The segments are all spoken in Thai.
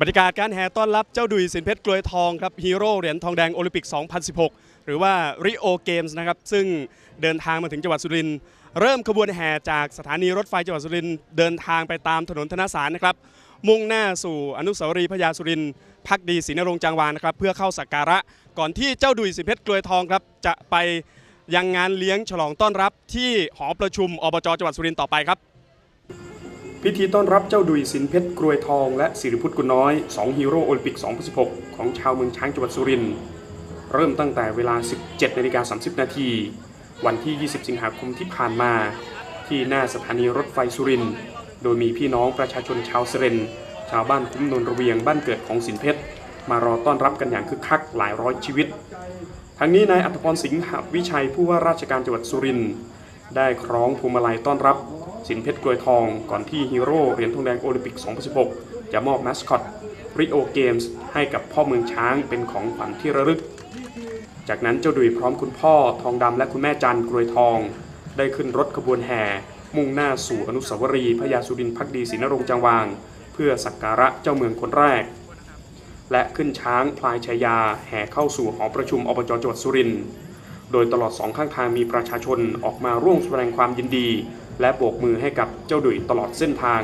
บรรยากาศการแห่ต้อนรับเจ้าดุยสินเพชรกลวยทองครับฮีโร่เหรียญทองแดงโอลิมปิก 2016 หรือว่าริโอเกมส์นะครับซึ่งเดินทางมาถึงจังหวัดสุรินทร์เริ่มขบวนแห่จากสถานีรถไฟจังหวัดสุรินทร์เดินทางไปตามถนนธนสารนะครับมุ่งหน้าสู่อนุสาวรีย์พญาสุรินทร์พักดีศรีนรงจางวานนะครับเพื่อเข้าสักการะก่อนที่เจ้าดุยสินเพชรกลวยทองครับจะไปยังงานเลี้ยงฉลองต้อนรับที่หอประชุมอบจจังหวัดสุรินทร์ต่อไปครับ พิธีต้อนรับเจ้าดุยสินเพชรกรวยทองและสิริพุทธกุน้อย 2 ฮีโร่โอลิมปิก 2016 ของชาวเมืองช้างจังหวัดสุรินทร์เริ่มตั้งแต่เวลา 17นาฬิกา30 นาที วันที่ 20 สิงหาคมที่ผ่านมา ที่หน้าสถานีรถไฟสุรินทร์โดยมีพี่น้องประชาชนชาวสุรินทร์ชาวบ้านคุ้มนนระเวียงบ้านเกิดของสินเพชร มารอต้อนรับกันอย่างคึกคักหลายร้อยชีวิต ทั้งนี้นายอัธพรสิงห์วิชัยผู้ว่าราชการจังหวัดสุรินทร์ได้คล้องพวงมาลัยต้อนรับ สินเพชรกลวยทอง ก่อนที่ฮีโร่เหรียญทองแดงโอลิมปิก 2016 จะมอบแมสคอตริโอเกมส์ให้กับพ่อเมืองช้างเป็นของขวัญที่ระลึก จากนั้นเจ้าดุยพร้อมคุณพ่อทองดำและคุณแม่จันกรวยทอง ได้ขึ้นรถขบวนแห่ มุ่งหน้าสู่อนุสาวรีย์พญาสุรินทร์พักดีศรีนรงค์จังวาง เพื่อสักการะเจ้าเมืองคนแรก และขึ้นช้างพลายชายาแห่เข้าสู่หอประชุมอบจจังหวัดสุรินทร์โดยตลอดสองข้างทางมีประชาชนออกมาร่วมแสดงความยินดี และโบกมือให้กับเจ้าดุยตลอดเส้นทาง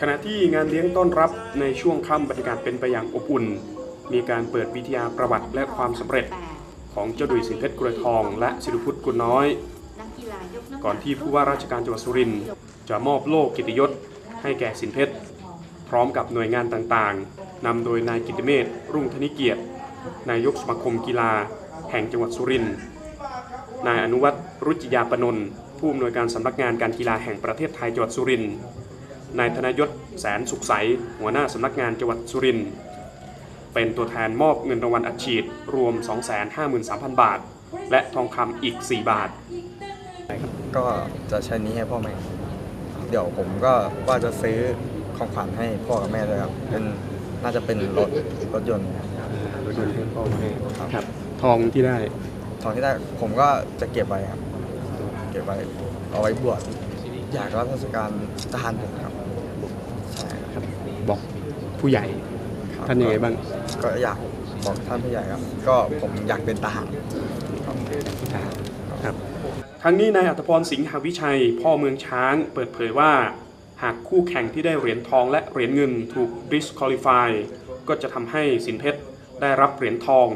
ขณะที่งานเลี้ยงต้อนรับในช่วงค่ำบรรยากาศเป็นไปอย่างอบอุ่น มีการเปิดวิทยาประวัติและความสำเร็จของเจ้าดุยสินเพชรกระทอง และสิริพุทธกุลน้อย ก่อนที่ผู้ว่าราชการจังหวัดสุรินทร์จะมอบโล่กิตยศให้แก่สินเพชร พร้อมกับหน่วยงานต่างๆนำโดยนายกิตติเมธรุ่งธนิเกียรติ นายกสมาคมกีฬา แห่งจังหวัดสุรินทร์ นายอนุวัฒน์รุจิยาปนนท์ผู้อำนวยการสำนักงานการกีฬาแห่งประเทศไทยจังหวัดสุรินทร์นายธนยศแสนสุขใส หัวหน้าสำนักงานจังหวัดสุรินทร์เป็นตัวแทนมอบเงินรางวัลอัดฉีดรวม 253,000 บาท และทองคำอีก 4 บาท ก็จะใช้นี้ให้พ่อแม่ เดี๋ยวผมก็ว่าจะซื้อของขวัญให้พ่อกับแม่ด้วยครับ เป็นน่าจะเป็นรถรถยนต์รถยนต์ให้พ่อแม่ครับครับทองที่ได้ ทองที่ได้ผมก็จะเก็บไว้ครับ เก็บไว้เอาไว้บวชอยากรับราชการทหารผมครับใช่ครับบอกผู้ใหญ่ครับท่านยังไงบ้าง ก็อยากบอกท่านผู้ใหญ่ครับ ก็ผมอยากเป็นทหารครับครับทั้งนี้นายอัตพรสิงหาวิชัย พ่อเมืองช้างเปิดเผยว่า หากคู่แข่งที่ได้เหรียญทองและเหรียญเงินถูก disqualify ก็จะทำให้สินเพชรได้รับเหรียญทอง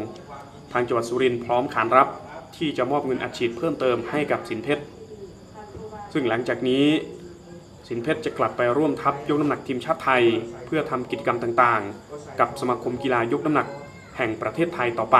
ทางจังหวัดสุรินทร์พร้อมขานรับที่จะมอบเงินอัดฉีดเพิ่มเติมให้กับสินเพชร ซึ่งหลังจากนี้สินเพชรจะกลับไปร่วมทัพยกน้ำหนักทีมชาติไทย เพื่อทำกิจกรรมต่างๆ กับสมาคมกีฬายกน้ำหนักแห่งประเทศไทยต่อไป